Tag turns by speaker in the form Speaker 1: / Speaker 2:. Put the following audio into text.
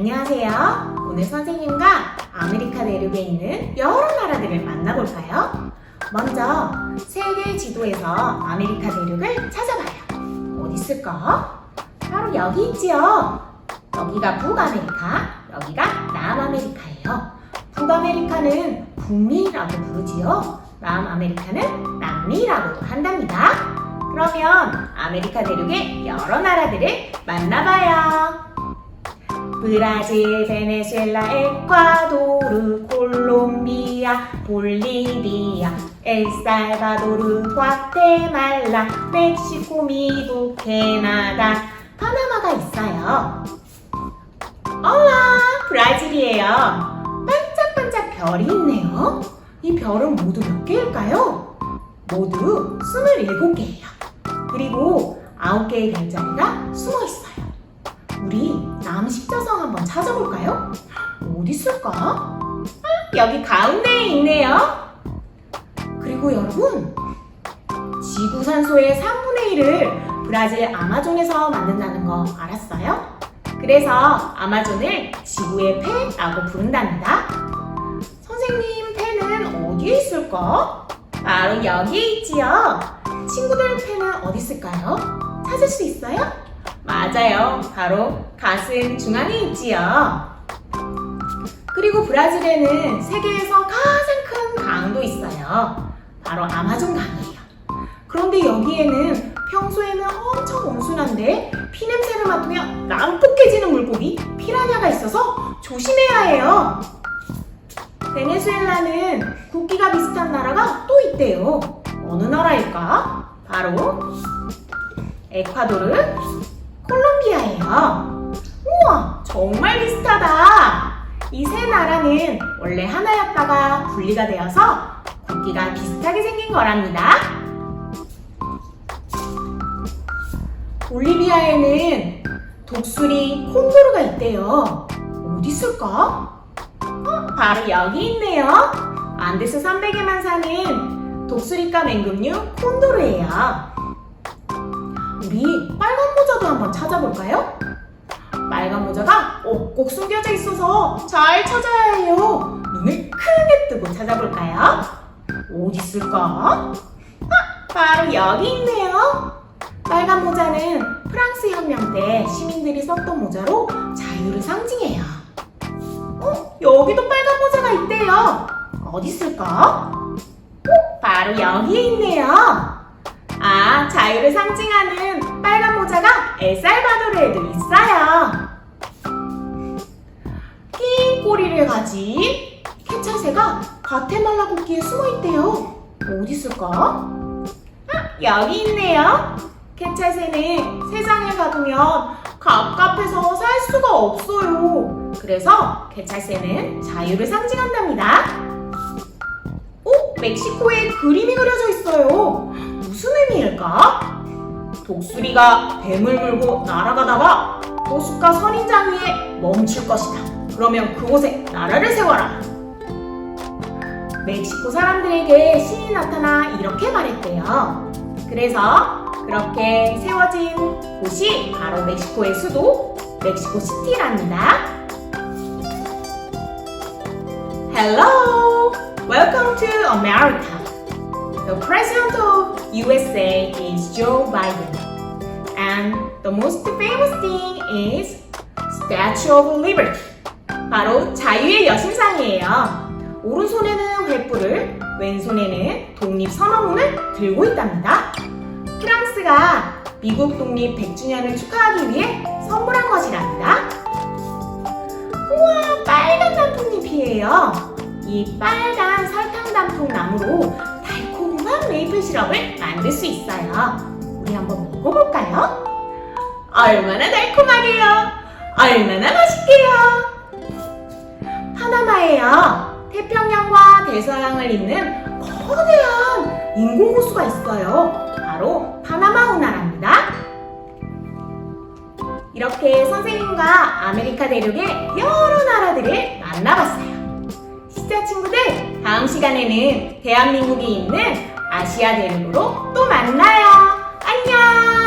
Speaker 1: 안녕하세요. 오늘 선생님과 아메리카 대륙에 있는 여러 나라들을 만나볼까요? 먼저 세계 지도에서 아메리카 대륙을 찾아봐요. 어디 있을까? 바로 여기 있지요. 여기가 북아메리카, 여기가 남아메리카예요. 북아메리카는 북미라고 부르지요. 남아메리카는 남미라고도 한답니다. 그러면 아메리카 대륙의 여러 나라들을 만나봐요. 브라질, 베네수엘라, 에콰도르, 콜롬비아, 볼리비아, 엘살바도르, 과테말라, 멕시코, 미국, 캐나다, 파나마가 있어요. 올라, 브라질이에요. 반짝반짝 별이 있네요. 이 별은 모두 몇 개일까요? 모두 27개예요. 그리고 9개의 별자리가 숨어 있어요. 우리 남 십자성 한번 찾아볼까요? 어디 있을까? 아, 여기 가운데에 있네요. 그리고 여러분, 지구 산소의 3분의 1을 브라질 아마존에서 만든다는 거 알았어요? 그래서 아마존을 지구의 폐라고 부른답니다. 선생님, 폐는 어디에 있을까? 바로 여기에 있지요. 친구들 폐는 어디 있을까요? 찾을 수 있어요? 맞아요. 바로 가슴 중앙에 있지요. 그리고 브라질에는 세계에서 가장 큰 강도 있어요. 바로 아마존 강이에요. 그런데 여기에는 평소에는 엄청 온순한데 피냄새를 맡으면 난폭해지는 물고기 피라냐가 있어서 조심해야 해요. 베네수엘라는 국기가 비슷한 나라가 또 있대요. 어느 나라일까? 바로 에콰도르, 콜롬비아예요. 우와, 정말 비슷하다. 이 세 나라는 원래 하나였다가 분리가 되어서 국기가 비슷하게 생긴 거랍니다. 볼리비아에는 독수리 콘도르가 있대요. 어디 있을까? 어, 바로 여기 있네요. 안데스 산맥에만 사는 독수리과 맹금류 콘도르예요. 우리 빨간 모자도 한번 찾아볼까요? 빨간 모자가 꼭꼭 숨겨져 있어서 잘 찾아야 해요. 눈을 크게 뜨고 찾아볼까요? 어디 있을까? 아, 바로 여기 있네요. 빨간 모자는 프랑스 혁명 때 시민들이 썼던 모자로 자유를 상징해요. 어, 여기도 빨간 모자가 있대요. 어디 있을까? 어, 바로 여기에 있네요. 아, 자유를 상징하는 빨간 엘살바도르에도 있어요. 긴 꼬리를 가진 캐찰새가 과테말라 국기에 숨어 있대요. 어디 있을까? 아, 여기 있네요. 캐찰새는 세상에 가두면 갑갑해서 살 수가 없어요. 그래서 캐찰새는 자유를 상징한답니다. 오, 멕시코에 그림이 그려져 있어요. 무슨 의미일까? 독수리가 뱀을 물고 날아가다가 호숫가 선인장 위에 멈출 것이다. 그러면 그곳에 나라를 세워라. 멕시코 사람들에게 신이 나타나 이렇게 말했대요. 그래서 그렇게 세워진 곳이 바로 멕시코의 수도 멕시코 시티랍니다. Hello! Welcome to America. The president of USA is Joe Biden. And the most famous thing is Statue of Liberty. 바로 자유의 여신상이에요. 오른손에는 횃불을, 왼손에는 독립선언문을 들고 있답니다. 프랑스가 미국 독립 100주년을 축하하기 위해 선물한 것이랍니다. 우와, 빨간 단풍잎이에요. 이 빨간 설탕 단풍 나무로 메이플 시럽을 만들 수 있어요. 우리 한번 먹어볼까요? 얼마나 달콤하게요? 얼마나 맛있게요? 파나마에요. 태평양과 대서양을 잇는 거대한 인공호수가 있어요. 바로 파나마 운하랍니다. 이렇게 선생님과 아메리카 대륙의 여러 나라들을 만나봤어요. 시자 친구들, 다음 시간에는 대한민국이 있는 아시아 대륙으로 또 만나요. 안녕!